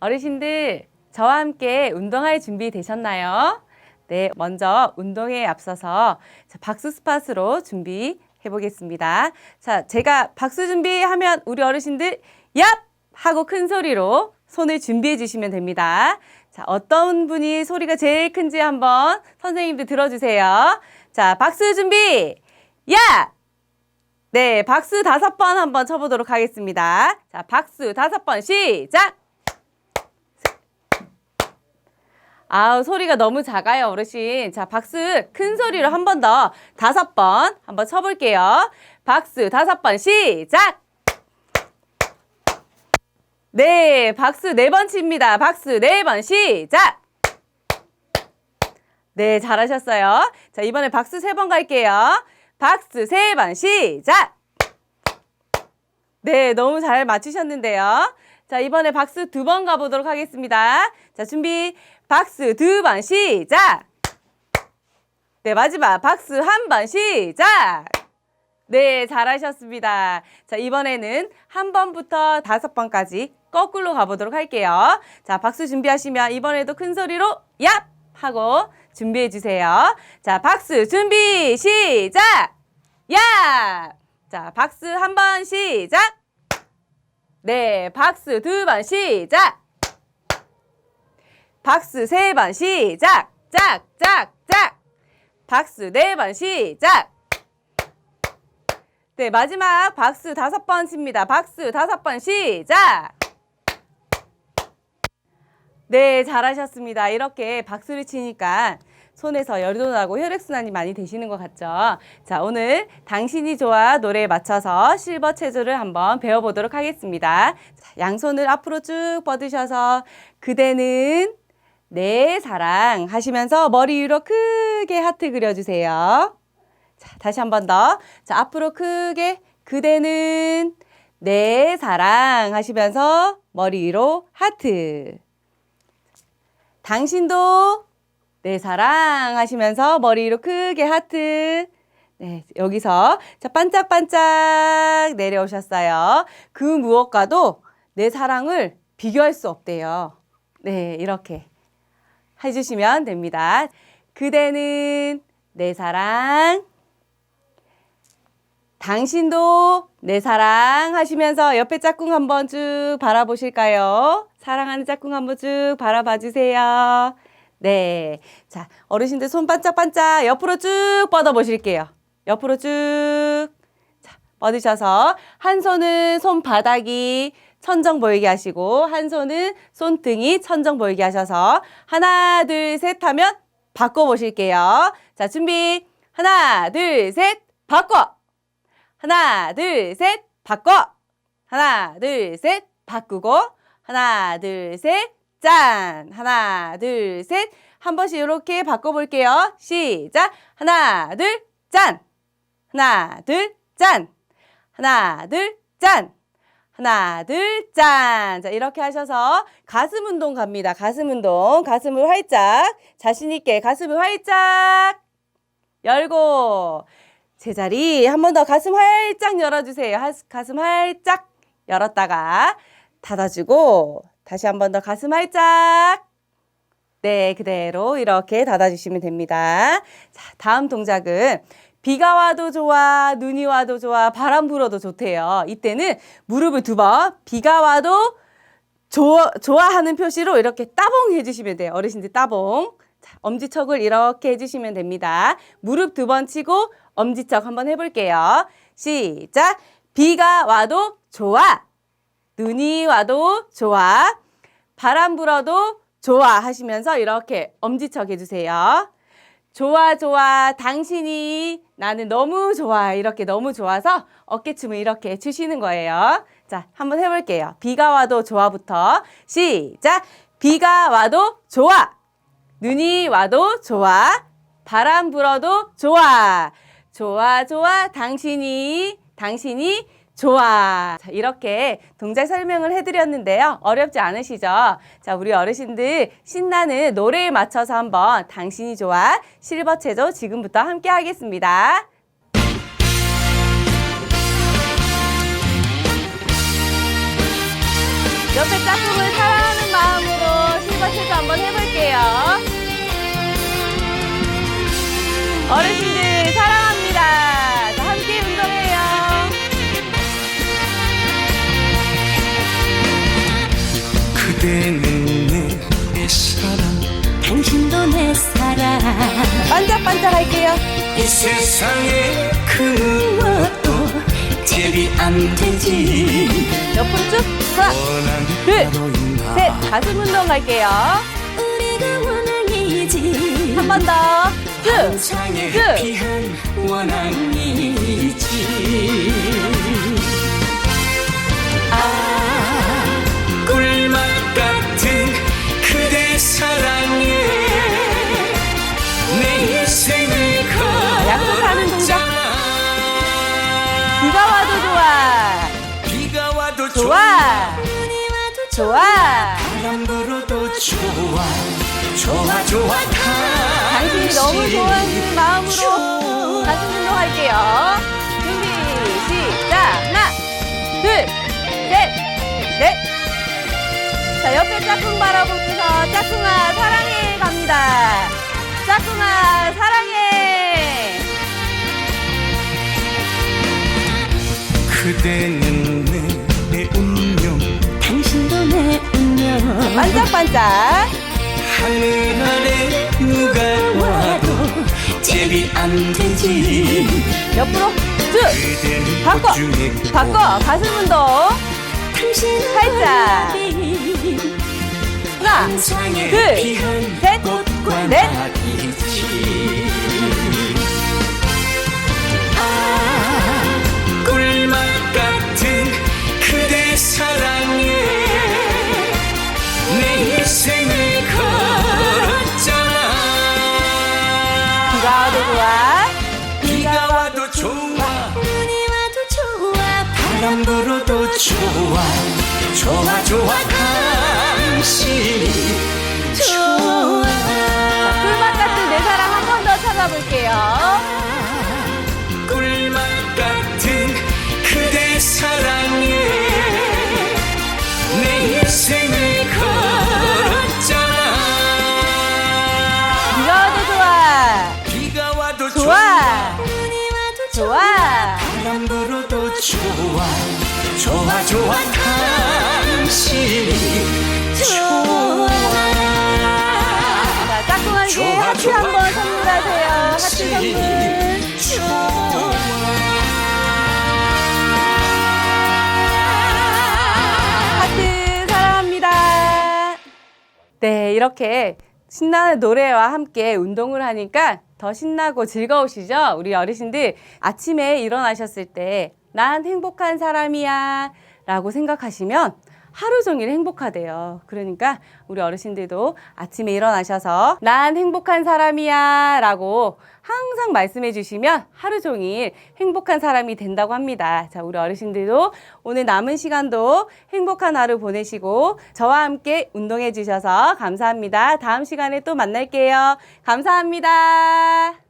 어르신들, 저와 함께 운동할 준비 되셨나요? 네, 먼저 운동에 앞서서 자, 박수 스팟으로 준비해 보겠습니다. 자, 제가 박수 준비하면 우리 어르신들 얍! 하고 큰 소리로 손을 준비해 주시면 됩니다. 자, 어떤 분이 소리가 제일 큰지 한번 선생님들 들어주세요. 자, 박수 준비! 야! 네, 박수 다섯 번 한번 쳐보도록 하겠습니다. 자, 박수 다섯 번 시작! 아우, 소리가 너무 작아요, 어르신. 자, 박수 큰 소리로 한 번 더 다섯 번 한번 쳐볼게요. 박수 다섯 번 시작! 네, 박수 네 번 칩니다. 박수 네 번 시작! 네, 잘하셨어요. 자, 이번에 박수 세 번 갈게요. 박수 세 번 시작! 네, 너무 잘 맞추셨는데요. 자, 이번에 박수 두 번 가보도록 하겠습니다. 자, 준비. 박수 두 번 시작! 네, 마지막 박수 한 번 시작! 네, 잘하셨습니다. 자, 이번에는 한 번부터 다섯 번까지 거꾸로 가보도록 할게요. 자, 박수 준비하시면 이번에도 큰 소리로 얍! 하고 준비해 주세요. 자, 박수 준비 시작! 야! 자, 박수 한 번 시작! 네, 박수 두 번 시작! 박수 세 번 시작! 짝, 짝, 짝! 박수 네 번 시작! 네, 마지막 박수 다섯 번 칩니다. 박수 다섯 번 시작! 네, 잘하셨습니다. 이렇게 박수를 치니까 손에서 열도 나고 혈액순환이 많이 되시는 것 같죠? 자, 오늘 당신이 좋아 노래에 맞춰서 실버 체조를 한번 배워보도록 하겠습니다. 자, 양손을 앞으로 쭉 뻗으셔서 그대는 내 사랑 하시면서 머리 위로 크게 하트 그려주세요. 자, 다시 한 번 더. 자, 앞으로 크게 그대는 내 사랑 하시면서 머리 위로 하트. 당신도 내 사랑 하시면서 머리 위로 크게 하트. 네, 여기서 자 반짝반짝 내려오셨어요. 그 무엇과도 내 사랑을 비교할 수 없대요. 네, 이렇게 해주시면 됩니다. 그대는 내 사랑, 당신도 내 사랑 하시면서 옆에 짝꿍 한번 쭉 바라보실까요? 사랑하는 짝꿍 한번 쭉 바라봐 주세요. 네. 자, 어르신들 손 반짝반짝 옆으로 쭉 뻗어 보실게요. 옆으로 쭉. 자, 뻗으셔서 한 손은 손바닥이 천정 보이게 하시고 한 손은 손등이 천정 보이게 하셔서 하나, 둘, 셋 하면 바꿔 보실게요. 자, 준비. 하나, 둘, 셋, 바꿔. 하나, 둘, 셋, 바꿔. 하나, 둘, 셋, 바꾸고. 하나, 둘, 셋, 짠. 하나, 둘, 셋. 한 번씩 이렇게 바꿔볼게요. 시작. 하나, 둘, 짠. 하나, 둘, 짠. 하나, 둘, 짠. 하나, 둘, 짠. 자, 이렇게 하셔서 가슴 운동 갑니다. 가슴 운동. 가슴을 활짝. 자신있게 가슴을 활짝. 열고. 제자리 한 번 더 가슴 활짝 열어주세요. 하- 가슴 활짝 열었다가 닫아주고 다시 한 번 더 가슴 활짝 네 그대로 이렇게 닫아주시면 됩니다. 자 다음 동작은 비가 와도 좋아 눈이 와도 좋아 바람 불어도 좋대요. 이때는 무릎을 두 번 비가 와도 좋아, 좋아하는 표시로 이렇게 따봉 해주시면 돼요. 어르신들 따봉. 자, 엄지척을 이렇게 해주시면 됩니다. 무릎 두 번 치고 엄지척 한번 해볼게요. 시작. 비가 와도 좋아. 눈이 와도 좋아. 바람 불어도 좋아 하시면서 이렇게 엄지척 해주세요. 좋아, 좋아. 당신이 나는 너무 좋아. 이렇게 너무 좋아서 어깨춤을 이렇게 추시는 거예요. 자, 한번 해볼게요. 비가 와도 좋아부터. 시작. 비가 와도 좋아. 눈이 와도 좋아. 바람 불어도 좋아. 좋아, 좋아. 당신이, 당신이 좋아. 자, 이렇게 동작 설명을 해드렸는데요. 어렵지 않으시죠? 자, 우리 어르신들 신나는 노래에 맞춰서 한번 당신이 좋아 실버 체조 지금부터 함께 하겠습니다. 옆에 짝꿍을 사랑하는 마음 한번 해볼게요. 어르신들 사랑 할게요. 이 세상에 그 무엇도 제비 안 되지 옆으로 쭉. 하나, 둘, 셋. 가슴 운동 갈게요. 우리가 원앙이지 한 번 더. 쭉. 쭉. 피한 원앙이지 좋아. 와도 좋아. 바람 불어도 좋아 좋아 좋아 당신이 너무 좋아하는 마음으로 가슴 운동할게요. 준비, 시작. 하나, 둘, 셋, 넷. 자, 옆에 짝꿍 바라보면서 짝꿍아 사랑해 갑니다. 짝꿍아 사랑해. 그대 반짝반짝. 하늘 아래 누가 와도 제비 안 되지 옆으로 쭉. 바꿔. 바꿔. 가슴 운동. 살짝. 원앙이 하나, 상에 둘, 피한 셋, 꽃과 넷. 좋아. 비가 와도 좋아. 눈이 와도 좋아. 바람 불어도 좋아. 좋아 좋아. 당신이 좋아. 자, 꿀맛 같은 내 사랑 한 번 더 찾아볼게요. 꿀맛 같은 그대 사랑 좋아. 좋아. 바람 불어도 좋아 좋아 좋아 당신이 좋아 자, 짝꿍에게 좋아, 하트 좋아. 한번 선물하세요. 하트 선물. 좋아 하트 사랑합니다. 네, 이렇게 신나는 노래와 함께 운동을 하니까 더 신나고 즐거우시죠? 우리 어르신들 아침에 일어나셨을 때 난 행복한 사람이야 라고 생각하시면 하루 종일 행복하대요. 그러니까 우리 어르신들도 아침에 일어나셔서 난 행복한 사람이야 라고 항상 말씀해 주시면 하루 종일 행복한 사람이 된다고 합니다. 자, 우리 어르신들도 오늘 남은 시간도 행복한 하루 보내시고 저와 함께 운동해 주셔서 감사합니다. 다음 시간에 또 만날게요. 감사합니다.